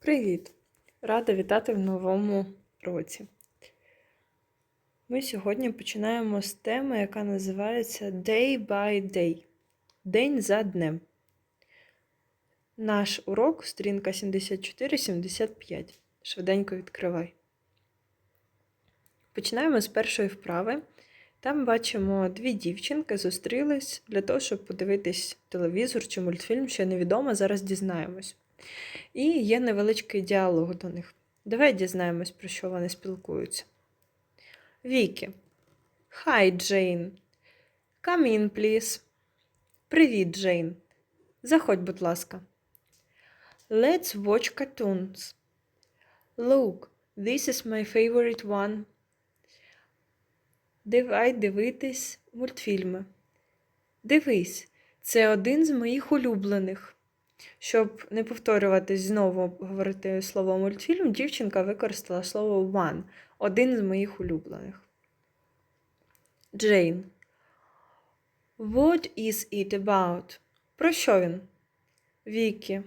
Привіт! Рада вітати в новому році. Ми сьогодні починаємо з теми, яка називається Day by Day. День за днем. Наш урок сторінка 74-75. Швиденько відкривай. Починаємо з першої вправи. Там бачимо дві дівчинки зустрілись для того, щоб подивитись телевізор чи мультфільм, ще невідомо, зараз дізнаємось. І є невеличкий діалог до них. Давай дізнаємось, про що вони спілкуються. Вікі. Hi, Джейн. Come in, please. Привіт, Джейн. Заходь, будь ласка. Let's watch cartoons. Look, this is my favorite one. Давай дивитись мультфільми. Дивись, це один з моїх улюблених. Щоб не повторюватись знову говорити слово мультфільм, дівчинка використала слово one один з моїх улюблених. Джейн. What is it about? Про що він? Вікі.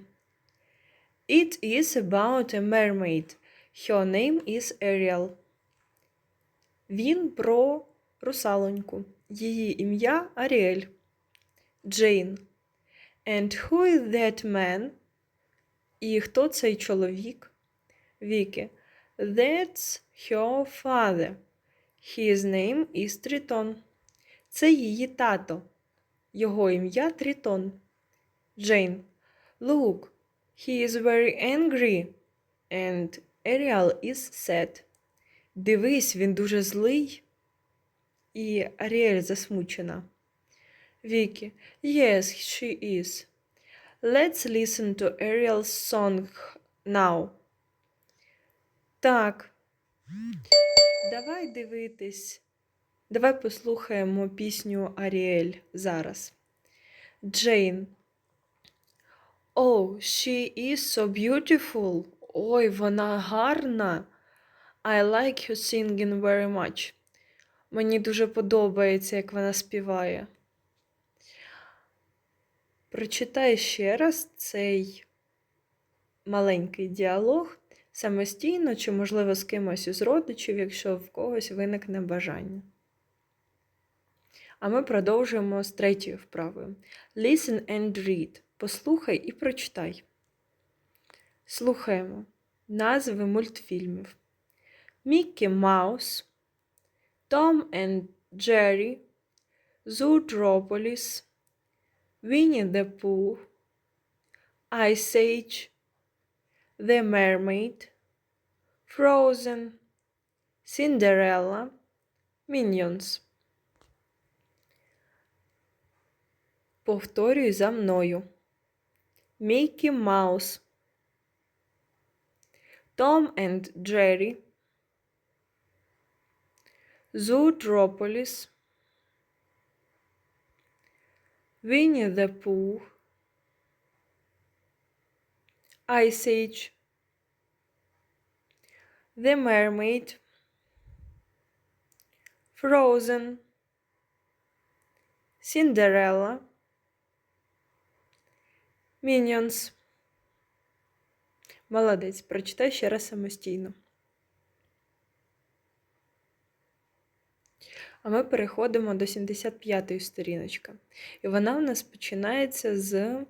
It is about a mermaid. Her name is Ariel. Він про русалоньку. Її ім'я Аріель. Джейн. And who is that man? І хто цей чоловік? Вікі. That's her father. His name is Triton. Це її тато. Його ім'я Тритон. Джейн. Look, he is very angry. And Ariel is sad. Дивись, він дуже злий. І Аріель засмучена. Вікі. Yes, she is. Let's listen to Ariel's song now. Так. Давай дивитись. Давай послухаємо пісню Аріель зараз. Джейн. Oh, she is so beautiful. Ой, вона гарна. I like her singing very much. Мені дуже подобається, як вона співає. Прочитай ще раз цей маленький діалог самостійно чи, можливо, з кимось із родичів, якщо в когось виникне бажання. А ми продовжуємо з третьою вправою. Listen and read. Послухай і прочитай. Слухаємо назви мультфільмів. Міккі Маус, Том and Джері, Зоотрополіс, Winnie the Pooh, Ice Age, The Mermaid, Frozen, Cinderella, Minions. Повторюй за мною. Мікі Маус, Том and Джері, Зоотрополіс, Winnie the Pooh, Ice Age, The Mermaid, Frozen, Cinderella, Minions. Молодець, прочитай ще раз самостійно. А ми переходимо до 75-ї сторіночки. І вона у нас починається з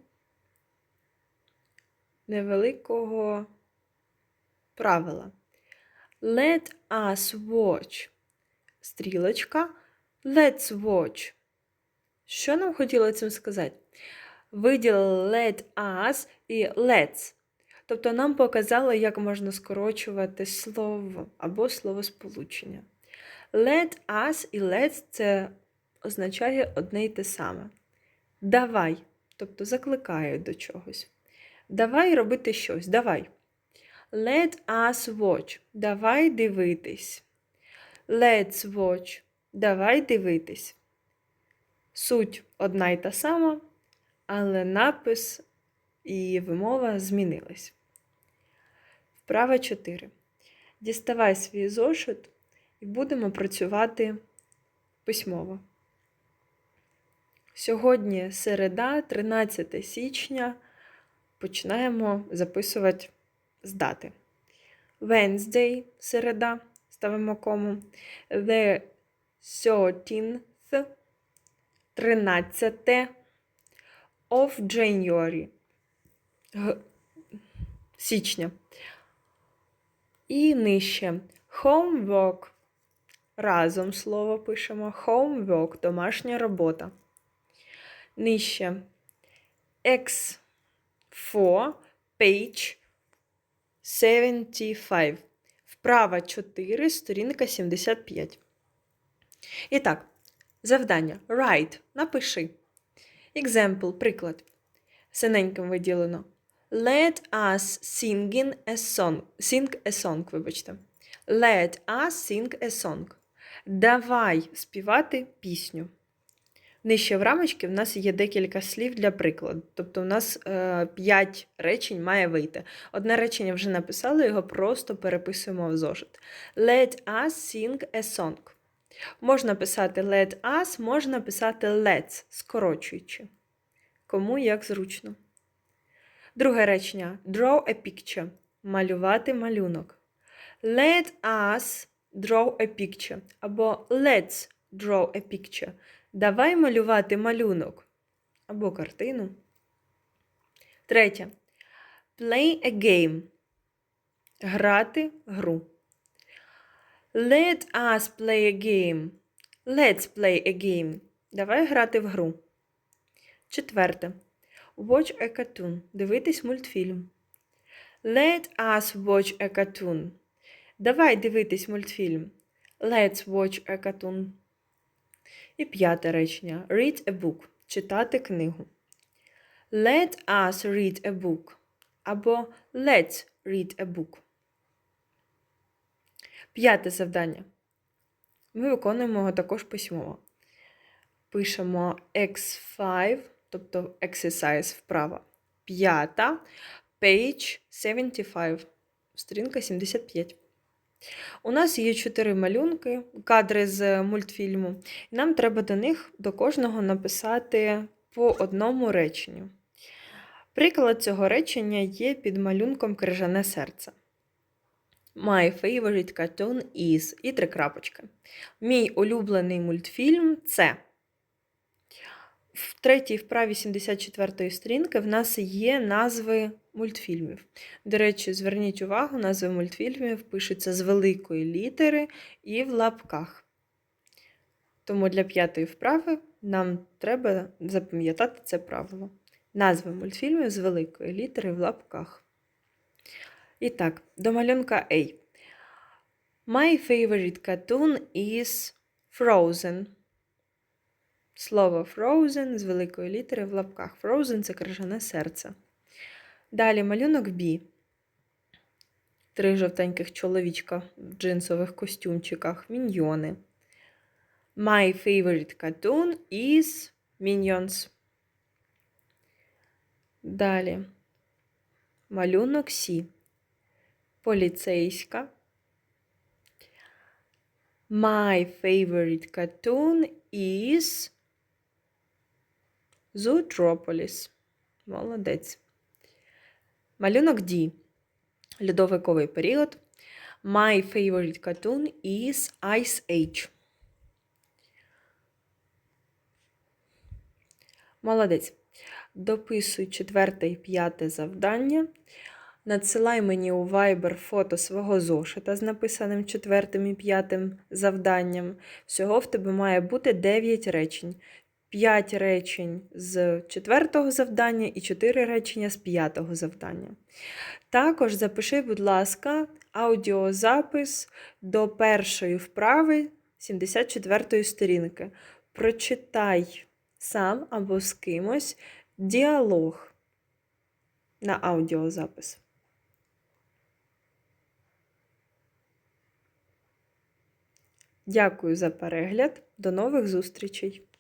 невеликого правила. Let us watch. Стрілочка. Let's watch. Що нам хотіло цим сказати? Виділили let us і let's. Тобто нам показали, як можна скорочувати слово або словосполучення. Let us і let's це означає одне й те саме. Давай, тобто закликаю до чогось. Давай робити щось. Давай. Let us watch. Давай дивитись. Let's watch. Давай дивитись. Суть одна й та сама, але напис і вимова змінились. Вправа 4. Діставай свій зошит і будемо працювати письмово. Сьогодні середа, 13 січня, починаємо записувати з дати. Wednesday – середа, ставимо кому. The 13th – 13 of January – січня. І нижче homework. Разом слово пишемо homework – домашня робота. Нижче X4 page 75. Вправа 4, сторінка 75. І так, завдання. Write. Напиши. Example, приклад. Синеньким виділено. Let us singing a song. Sing a song, вибачте. Let us sing a song. Давай співати пісню. Нижче в рамочці в нас є декілька слів для прикладу. Тобто, у нас е, 5 речень має вийти. Одне речення вже написали, його просто переписуємо в зошит. Let us sing a song. Можна писати let us, можна писати let's, скорочуючи. Кому як зручно. Друге речення draw a picture. Малювати малюнок. Let us draw a picture. Або let's draw a picture. Давай малювати малюнок. Або картину. Третє. Play a game. Грати гру. Let us play a game. Let's play a game. Давай грати в гру. Четверте. Watch a cartoon. Дивитись мультфільм. Let us watch a cartoon. Давай дивитись мультфільм. Let's watch a cartoon. І п'яте речення. Read a book. Читати книгу. Let us read a book. Або let's read a book. П'яте завдання. Ми виконуємо його також письмово. Пишемо X5, тобто exercise вправо. П'ята, page 75, сторінка 75. У нас є чотири малюнки, кадри з мультфільму, і нам треба до них до кожного написати по одному реченню. Приклад цього речення є під малюнком крижане серце. My favorite cartoon is і три крапочки. Мій улюблений мультфільм це. В третій вправі 74 сторінки в нас є назви мультфільмів. До речі, зверніть увагу, назви мультфільмів пишуться з великої літери і в лапках. Тому для п'ятої вправи нам треба запам'ятати це правило. Назви мультфільмів з великої літери в лапках. І так, до малюнка A. My favorite cartoon is Frozen. Слово Frozen з великої літери в лапках. Frozen це крижане серце. Далі малюнок B. Три жовтеньких чоловічка в джинсових костюмчиках. Міньйони. My favorite cartoon is Minions. Далі. Малюнок Сі. Поліцейська. My favorite cartoon is Zootropolis. Молодець. Малюнок D. Льодовиковий період. My favorite cartoon is Ice Age. Молодець. Дописуй четверте і п'яте завдання. Надсилай мені у Viber фото свого зошита з написаним четвертим і п'ятим завданням. Всього в тебе має бути 9 речень. 5 речень з четвертого завдання і 4 речення з п'ятого завдання. Також запиши, будь ласка, аудіозапис до першої вправи 74-ї сторінки. Прочитай сам або з кимось діалог на аудіозапис. Дякую за перегляд. До нових зустрічей!